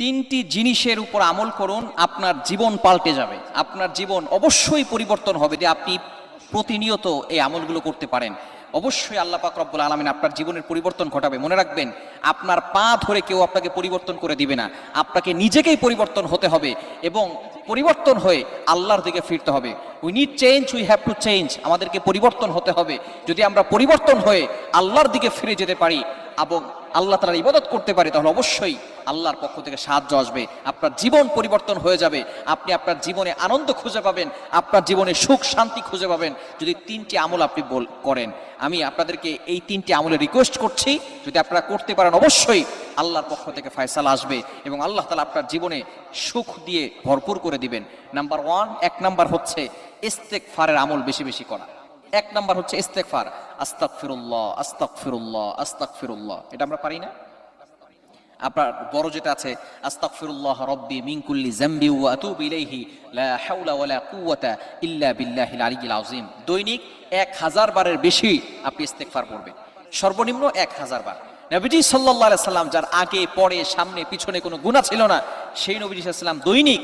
তিনটি জিনিসের উপর আমল করুন, আপনার জীবন পাল্টে যাবে। আপনার জীবন অবশ্যই পরিবর্তন হবে যে আপনি প্রতিনিয়ত এই আমলগুলো করতে পারেন। অবশ্যই আল্লাহ পাক রব্বুল আলমিন আপনার জীবনের পরিবর্তন ঘটাবে। মনে রাখবেন, আপনার পা ধরে কেউ আপনাকে পরিবর্তন করে দিবে না। আপনাকে নিজেকেই পরিবর্তন হতে হবে এবং পরিবর্তন হয়ে আল্লাহর দিকে ফিরতে হবে। We need change we have to change আমাদেরকে পরিবর্তন হতে হবে। যদি আমরা পরিবর্তন হয়ে আল্লাহর দিকে ফিরে যেতে পারি এবং আল্লাহ তালার ইবাদত করতে পারি, তাহলে অবশ্যই আল্লাহর পক্ষ থেকে সাহায্য আসবে। আপনার জীবন পরিবর্তন হয়ে যাবে। আপনি আপনার জীবনে আনন্দ খুঁজে পাবেন। আপনার জীবনে সুখ, শান্তি খুঁজে পাবেন। যদি তিনটি আমল আপনি বল করেন, আমি আপনাদেরকে এই তিনটি আমলে রিকোয়েস্ট করছি। যদি আপনারা করতে পারেন, অবশ্যই আল্লাহর পক্ষ থেকে ফয়সালা আসবে এবং আল্লাহ তালা আপনার জীবনে সুখ দিয়ে ভরপুর করে দিবেন। নাম্বার ওয়ান এক নাম্বার হচ্ছে ইস্তেক ফারের আমল বেশি বেশি করা। এক নাম্বার হচ্ছে ইস্তেকফার আস্তাক ফিরুল্লাহ আস্তাক ফিরুল্লাহ আস্তাক ফিরুল্লাহ এটা আমরা পারি না? আপনার বড় যেটা আছে আস্তাক ফিরুল্লাহ রব্বি মিনকুল্লি জাম্বি ওয়া আতুবু ইলাইহি, লা হাওলা ওয়ালা কুওয়াতা ইল্লা বিল্লাহিল আলিয়্যিল আযীম। দৈনিক এক হাজার বারের বেশি আপনি ইস্তেগফার পড়বেন। সর্বনিম্ন এক হাজার বার। নবীজি সাল্লাল্লাহু আলাইহি সাল্লাম যার আগে, পরে, সামনে, পিছনে কোনো গুনাহ ছিল না, সেই নবীজি সাল্লাম দৈনিক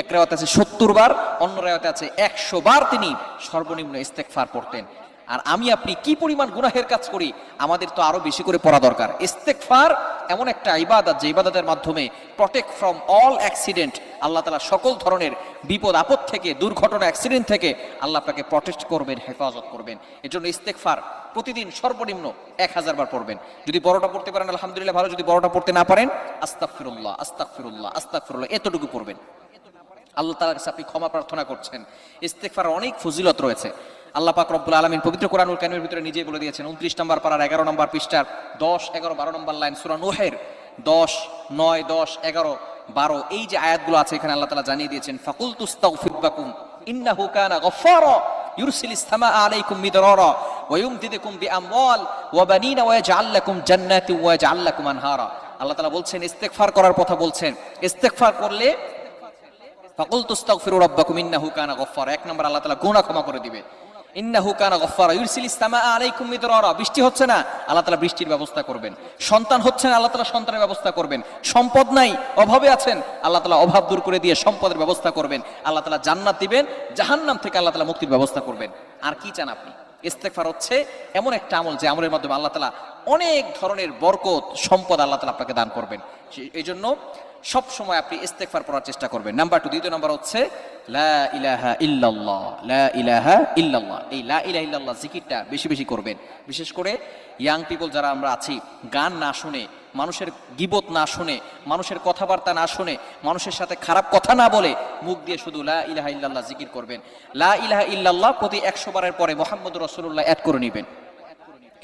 এক রেওয়াত আছে সত্তর বার, অন্য রেওয়াতে আছে একশো বার তিনি সর্বনিম্ন ইস্তেকফার পড়তেন। আর আমি আপনি কি পরিমাণ গুনাহের কাজ করি, আমাদের তো আরও বেশি করে পড়া দরকার। ইস্তেকফার এমন একটা ইবাদত, যে ইবাদতের মাধ্যমে protect from all accident Allah তালা সকল ধরনের বিপদ, আপদ থেকে, দুর্ঘটনা অ্যাক্সিডেন্ট থেকে আল্লাহ আপনাকে প্রটেক্ট করবেন, হেফাজত করবেন। এর জন্য ইস্তেকফার প্রতিদিন সর্বনিম্ন এক হাজার বার পড়বেন। যদি বড়টা পড়তে পারেন, আলহামদুলিল্লাহ, ভালো। যদি বড়টা পড়তে না পারেন আস্তাক ফিরুল্লাহ আস্তাক ফিরুল্লাহ আস্তাক ফিরুল্লাহ এতটুকু পড়বেন। আল্লাহ তালার কাছে আপনি ক্ষমা প্রার্থনা করছেন। ইস্তেকফার অনেক ফজিলত রয়েছে। আল্লাহ পাক রব্বুল আলমিন পবিত্র কোরআনুল কানিমের ভিতরে নিজে বলে দিয়েছেন, উনত্রিশ নম্বর পাড়ার এগারো নম্বর পৃষ্ঠার দশ, এগারো, বারো নম্বর লাইন সুরা নোহের দশ, নয়, দশ, এগারো, বারো, এই যে আয়াতগুলো আছে এখানে আল্লাহ তালা জানিয়ে দিয়েছেন ফাকুল তুস্তাউ ফিব্বাকুম ইন্না হুকানা গফর ইউরসিল ইস্তামা আলাইকুম মিদরর ওয়ায়ুমদিদুকুম বিআমওয়াল আমল বানিনা ওয়া ইয়াজআল্লাকুম জান্নাতি ওয়া ইয়াজআল্লাকুম আনহারা। আল্লাহ তালা বলছেন, ইস্তেগফার করার কথা বলছেন। ইস্তেগফার করলে ফাকুল তুস্তাগফিরু রাব্বাকুম ইন্নাহু কানা গফফার। এক নম্বর আল্লাহ তাআলা গুনাহ ক্ষমা করে দিবে। ইন্নাহু কানা গফফার, ইউরসিল ইসলামা আলাইকুম মিদরারা। বৃষ্টি হচ্ছে না, আল্লাহ তাআলা বৃষ্টির ব্যবস্থা করবেন। সন্তান হচ্ছে না, আল্লাহ তাআলা সন্তানের ব্যবস্থা করবেন। সম্পদ নাই, অভাবে আছেন, আল্লাহ তাআলা অভাব দূর করে দিয়ে সম্পদের ব্যবস্থা করবেন। আল্লাহ তাআলা জান্নাত দিবেন, জাহান্নাম থেকে আল্লাহ তাআলা মুক্তির ব্যবস্থা করবেন। আর কি চান আপনি? ইস্তেগফার হচ্ছে এমন একটা আমল যে আমলের মাধ্যমে আল্লাহ তাআলা অনেক ধরনের বরকত, সম্পদ আল্লাহ তাআলা আপনাকে দান করবেন। এই জন্য সব সময় আপনি ইস্তেগফার পড়ার চেষ্টা করবেন। নাম্বার টু দ্বিতীয় নাম্বার হচ্ছে, লা ইলাহা ইল্লাল্লাহ, লা ইলাহা এই লা জিকিরটা বেশি বেশি করবেন। বিশেষ করে ইয়াং পিপল যারা আমরা আছি, গান না শুনে, মানুষের গিবত না শুনে, মানুষের কথাবার্তা না শুনে, মানুষের সাথে খারাপ কথা না বলে মুখ দিয়ে শুধু লা ইলাহা ইল্লাল্লাহ জিকির করবেন। লা ইলাহা ইল্লাল্লাহ প্রতি একশো বারের পরে মোহাম্মদ রসুল্লাহ অ্যাড করে নেবেন।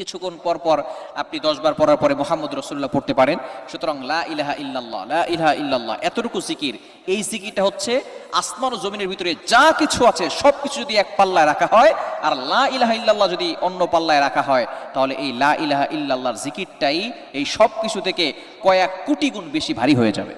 কিছুক্ষণ পর পর আপনি দশ বার পড়ার পরে মোহাম্মদ রসুল্লাহ পড়তে পারেন। সুতরাং লা ইলাহা ইল্লাল্লাহ, লা ইলাহা ইল্লাল্লাহ, এতটুকু জিকির। এই জিকিরটা হচ্ছে আসমান ও জমিনের ভিতরে যা কিছু আছে সব কিছু যদি এক পাল্লায় রাখা হয়, আর লা ইলাহা ইল্লাল্লাহ যদি অন্য পাল্লায় রাখা হয়, তাহলে এই লা ইলাহা ইল্লাল্লাহর জিকিরটাই এই সব কিছু থেকে কয়েক কোটি গুণ বেশি ভারী হয়ে যাবে।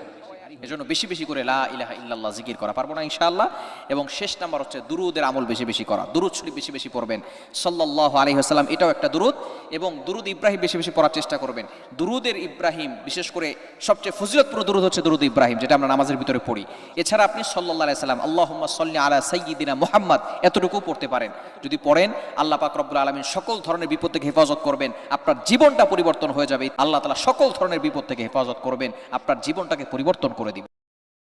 এজন্য বেশি বেশি করে লা ইলাহা ইল্লাল্লাহ জিকির করা পারব না ইনশাআল্লাহ। এবং শেষ নাম্বার হচ্ছে দুরুদের আমল বেশি বেশি করা। দুরুদ শরীফ বেশি বেশি পড়বেন। সাল্লাল্লাহু আলাইহি ওয়াসাল্লাম এটাও একটা দুরুদ। এবং দুরুদ ইব্রাহিম বেশি বেশি পড়ার চেষ্টা করবেন। দুরুদের ইব্রাহিম, বিশেষ করে সবচেয়ে ফজিলতপূর্ণ দুরুদ হচ্ছে দুরুদ ইব্রাহিম, যেটা আমরা নামাজের ভিতরে পড়ি। এছাড়া আপনি সাল্লাল্লাহু আলাইহি সাল্লাম আল্লাহুম্মা সাল্লি আলা সাইয়্যিদিনা মুহাম্মদ এতটুকু পড়তে পারেন। যদি পড়েন, আল্লাহ পাক রব্বুল আলামিন সকল ধরনের বিপদ থেকে হেফাজত করবেন। আপনার জীবনটা পরিবর্তন হয়ে যাবে। আল্লাহ তাআলা সকল ধরনের বিপদ থেকে হেফাজত করবেন। আপনার জীবনটাকে পরিবর্তন করে